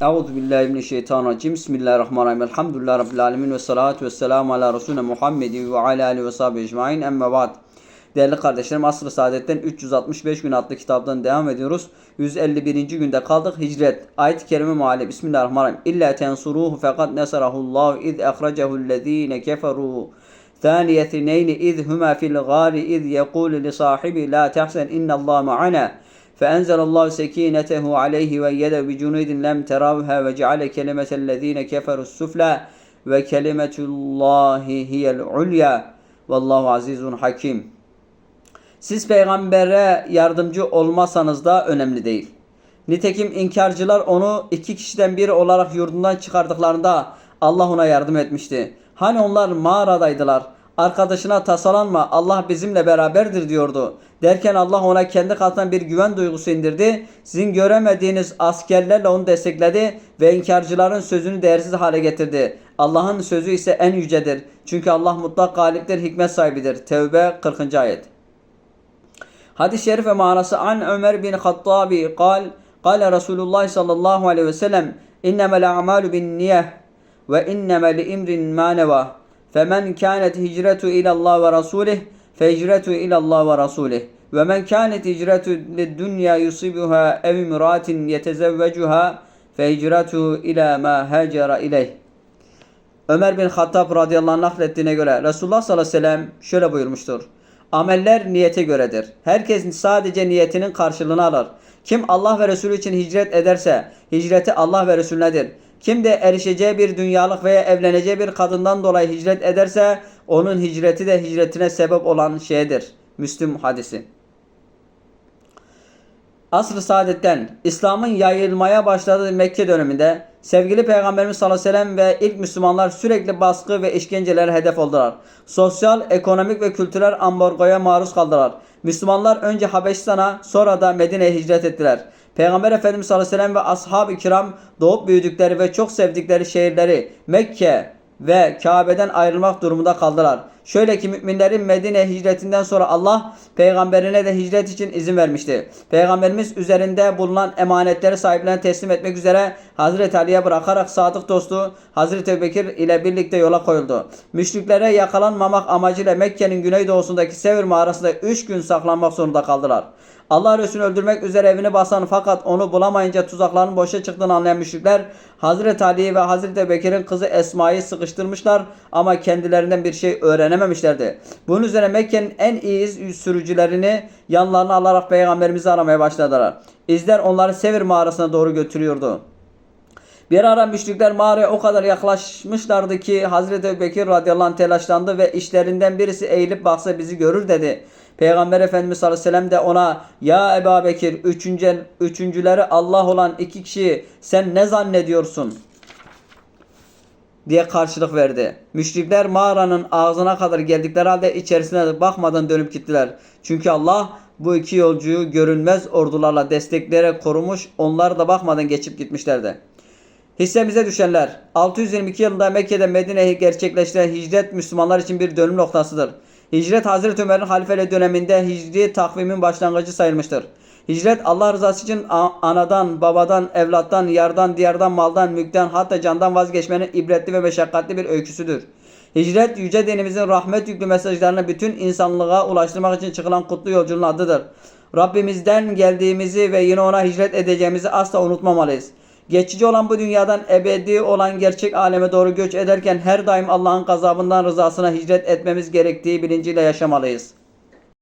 Euzu billahi mineşşeytanirracim. Bismillahirrahmanirrahim. Elhamdülillahi rabbil alamin ve salatu vesselamu ala resulina Muhammedin ve ala alihi ve sahbihi ecmaîn. Amma ba'd. Değerli kardeşlerim Asr-ı Saadet'ten 365 gün adlı kitaptan devam ediyoruz. 151. günde kaldık. Hicret. Ayet-i kerime meali. Bismillahirrahmanirrahim. İlla tensuruhu fakat nesarahullahu iz ehracehu'llezine keferu ثاني اثنين إذ هما في الغار إذ يقول لصاحبه لا تحزن إن الله معنا فأنزل الله سكينته عليه وأيده بجنود لم تروها وجعل كلمة الذين كفروا السفلى وكلمة الله هي العليا والله عزيز حكيم Siz peygambere yardımcı olmasanız da önemli değil. Nitekim inkarcılar onu iki kişiden biri olarak yurdundan çıkardıklarında Allah ona yardım etmişti. Hani onlar mağaradaydılar. Arkadaşına tasalanma Allah bizimle beraberdir diyordu. Derken Allah ona kendi katından bir güven duygusu indirdi. Sizin göremediğiniz askerlerle onu destekledi ve inkarcıların sözünü değersiz hale getirdi. Allah'ın sözü ise en yücedir. Çünkü Allah mutlak galiptir, hikmet sahibidir. Tevbe 40. ayet. Hadis-i şerif ve manası an Ömer bin Hattabi kal Kale Resulullah sallallahu aleyhi ve sellem innemel a'malu bin niyeh ve inneme li imrin ma neva femen kânet hicretu ilallah ve rasulih fehicretu ilallah ve rasulih ve men kânet hicretu liddünya yusibuha ev imratin yetezevvecuha fehicretu ila ma hacera Ömer bin Hattab radıyallahu anh naklettiğine göre Resulullah sallallahu aleyhi ve sellem şöyle buyurmuştur. Ameller niyete göredir. Herkes sadece niyetinin karşılığını alır. Kim Allah ve Resulü için hicret ederse hicreti Allah ve Resulünedir. Kim de erişeceği bir dünyalık veya evleneceği bir kadından dolayı hicret ederse onun hicreti de hicretine sebep olan şeydir. Müslüm hadisi. Asr-ı Saadet'ten İslam'ın yayılmaya başladığı Mekke döneminde sevgili Peygamberimiz sallallahu aleyhi ve sellem ve ilk Müslümanlar sürekli baskı ve işkencelere hedef oldular. Sosyal, ekonomik ve kültürel ambargoya maruz kaldılar. Müslümanlar önce Habeşistan'a sonra da Medine'ye hicret ettiler. Peygamber Efendimiz sallallahu aleyhi ve sellem ve ashab-ı kiram doğup büyüdükleri ve çok sevdikleri şehirleri Mekke ve Kabe'den ayrılmak durumunda kaldılar. Şöyle ki müminlerin Medine hicretinden sonra Allah peygamberine de hicret için izin vermişti. Peygamberimiz üzerinde bulunan emanetleri sahiplerine teslim etmek üzere Hazreti Ali'ye bırakarak sadık dostu Hazreti Ebubekir ile birlikte yola koyuldu. Müşriklere yakalanmamak amacıyla Mekke'nin güneydoğusundaki Sevr mağarasında 3 gün saklanmak zorunda kaldılar. Allah Resulü'nü öldürmek üzere evini basan fakat onu bulamayınca tuzakların boşa çıktığını anlayan müşrikler Hazreti Ali'yi ve Hazreti Bekir'in kızı Esma'yı sıkıştırmışlar ama kendilerinden bir şey öğrenememişlerdi. Bunun üzerine Mekke'nin en iyi sürücülerini yanlarına alarak peygamberimizi aramaya başladılar. İzler onları Sevir mağarasına doğru götürüyordu. Bir ara müşrikler mağaraya o kadar yaklaşmışlardı ki Hazreti Bekir radıyallahu anh telaşlandı ve işlerinden birisi eğilip baksa bizi görür dedi. Peygamber Efendimiz sallallahu aleyhi ve sellem de ona ya Ebu Bekir üçüncü, üçüncüleri Allah olan iki kişi sen ne zannediyorsun? Diye karşılık verdi. Müşrikler mağaranın ağzına kadar geldikleri halde içerisine bakmadan dönüp gittiler. Çünkü Allah bu iki yolcuyu görünmez ordularla destekleyerek korumuş onlar da bakmadan geçip gitmişlerdi. Hissemize düşenler 622 yılında Mekke'de Medine'ye gerçekleştiren hicret Müslümanlar için bir dönüm noktasıdır. Hicret Hazreti Ömer'in halifeli döneminde hicri takvimin başlangıcı sayılmıştır. Hicret Allah rızası için anadan, babadan, evlattan, yardan, diyardan, maldan, mülkten hatta candan vazgeçmenin ibretli ve meşakkatli bir öyküsüdür. Hicret yüce dinimizin rahmet yüklü mesajlarını bütün insanlığa ulaştırmak için çıkılan kutlu yolculuğun adıdır. Rabbimizden geldiğimizi ve yine ona hicret edeceğimizi asla unutmamalıyız. Geçici olan bu dünyadan ebedi olan gerçek aleme doğru göç ederken her daim Allah'ın gazabından rızasına hicret etmemiz gerektiği bilinciyle yaşamalıyız.